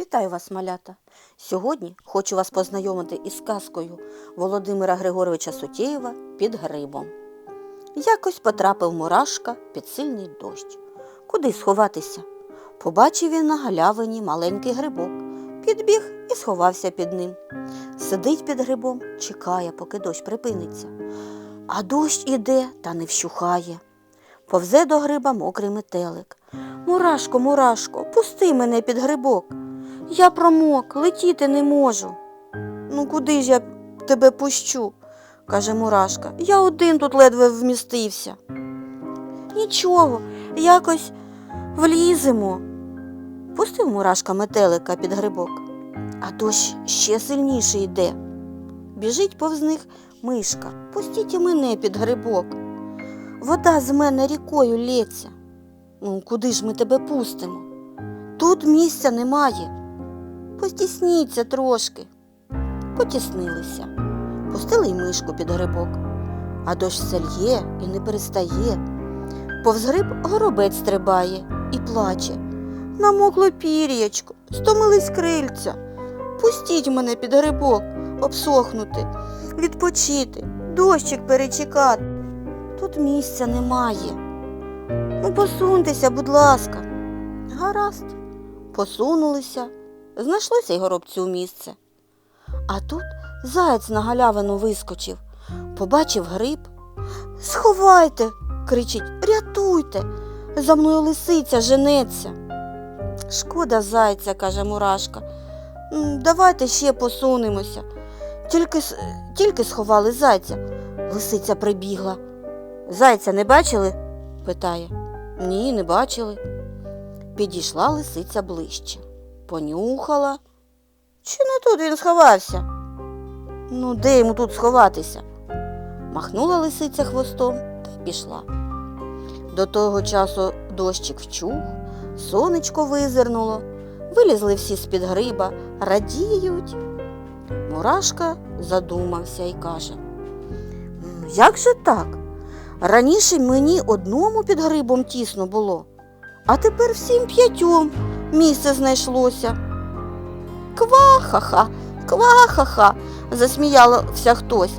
Вітаю вас, малята! Сьогодні хочу вас познайомити із казкою Володимира Григоровича Сутєєва під грибом. Якось потрапив мурашка під сильний дощ. Куди сховатися? Побачив він на галявині маленький грибок. Підбіг і сховався під ним. Сидить під грибом, чекає, поки дощ припиниться. А дощ іде та не вщухає. Повзе до гриба мокрий метелик. Мурашко, мурашко, пусти мене під грибок. Я промок, летіти не можу. Ну куди ж я тебе пущу? каже Мурашка. Я один тут ледве вмістився. Нічого, якось вліземо. Пустив Мурашка метелика під грибок, а дощ ще сильніше йде. Біжить повз них мишка. Пустіть і мене під грибок. Вода з мене рікою лється. Ну, куди ж ми тебе пустимо? Тут місця немає. Постісніться трошки. Потіснилися. Пустили й мишку під грибок. А дощ лє і не перестає. Повз гриб горобець стрибає і плаче. Намокло пір'ячко, стомились крильця. Пустіть мене під грибок, обсохнути, відпочити, дощик перечекати. Тут місця немає. Ну, посуньтеся, будь ласка. Гаразд. Посунулися, знайшлося й горобцю місце. А тут заєць на галявину вискочив, побачив гриб. Сховайте, кричить, рятуйте, за мною лисиця женеться. Шкода зайця, каже Мурашка. Давайте ще посунемося. Тільки, тільки сховали зайця. Лисиця прибігла. Зайця не бачили? питає. Ні, не бачили. Підійшла лисиця ближче, понюхала. Чи не тут він сховався? Ну, де йому тут сховатися? Махнула лисиця хвостом та пішла. До того часу дощик вчух, сонечко визирнуло, вилізли всі з-під гриба, радіють. Мурашка задумався і каже, як же так? Раніше мені одному під грибом тісно було, а тепер всім п'ятьом місце знайшлося. Квахаха, квахаха, засміялося хтось.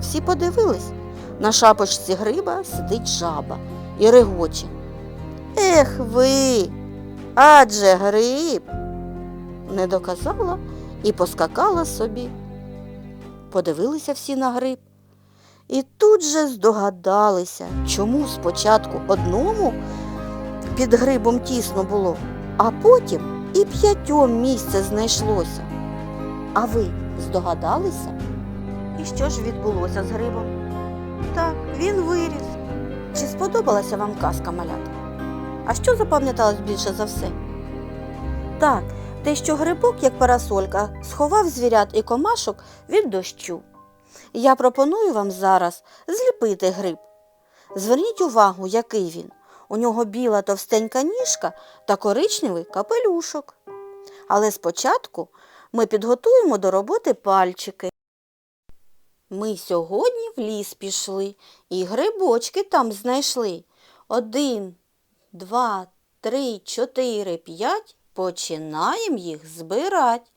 Всі подивились, на шапочці гриба сидить жаба і регоче. Ех ви, адже гриб. Не доказала і поскакала собі. Подивилися всі на гриб. І тут же здогадалися, чому спочатку одному під грибом тісно було, а потім і п'ятьом місце знайшлося. А ви здогадалися? І що ж відбулося з грибом? Так, він виріс. Чи сподобалася вам казка малята? А що запам'яталось більше за все? Так, те, що грибок, як парасолька, сховав звірят і комашок від дощу. Я пропоную вам зараз зліпити гриб. Зверніть увагу, який він. У нього біла товстенька ніжка та коричневий капелюшок. Але спочатку ми підготуємо до роботи пальчики. Ми сьогодні в ліс пішли і грибочки там знайшли. Один, два, три, чотири, п'ять. Починаємо їх збирати.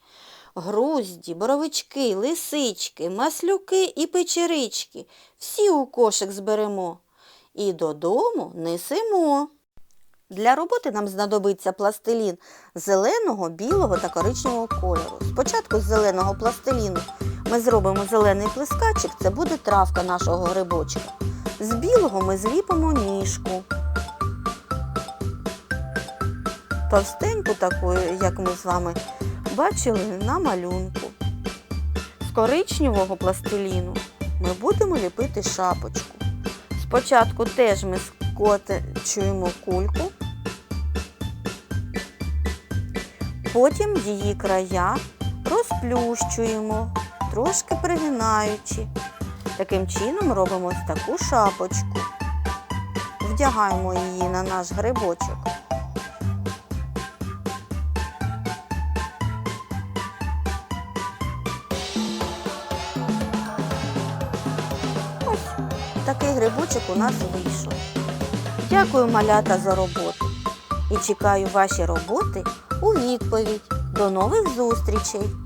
Грузді, боровички, лисички, маслюки і печерички. Всі у кошик зберемо і додому несемо. Для роботи нам знадобиться пластилін зеленого, білого та коричневого кольору. Спочатку з зеленого пластиліну ми зробимо зелений плескачик, це буде травка нашого грибочка. З білого ми зліпимо ніжку. Товстеньку таку, як ми з вами бачили на малюнку. З коричневого пластиліну ми будемо ліпити шапочку. Спочатку теж ми скочуємо кульку, потім її края розплющуємо, трошки пригинаючи. Таким чином робимо ось таку шапочку. Вдягаємо її на наш грибочок. Такий грибочок у нас вийшов. Дякую, малята, за роботу. І чекаю ваші роботи у відповідь. До нових зустрічей!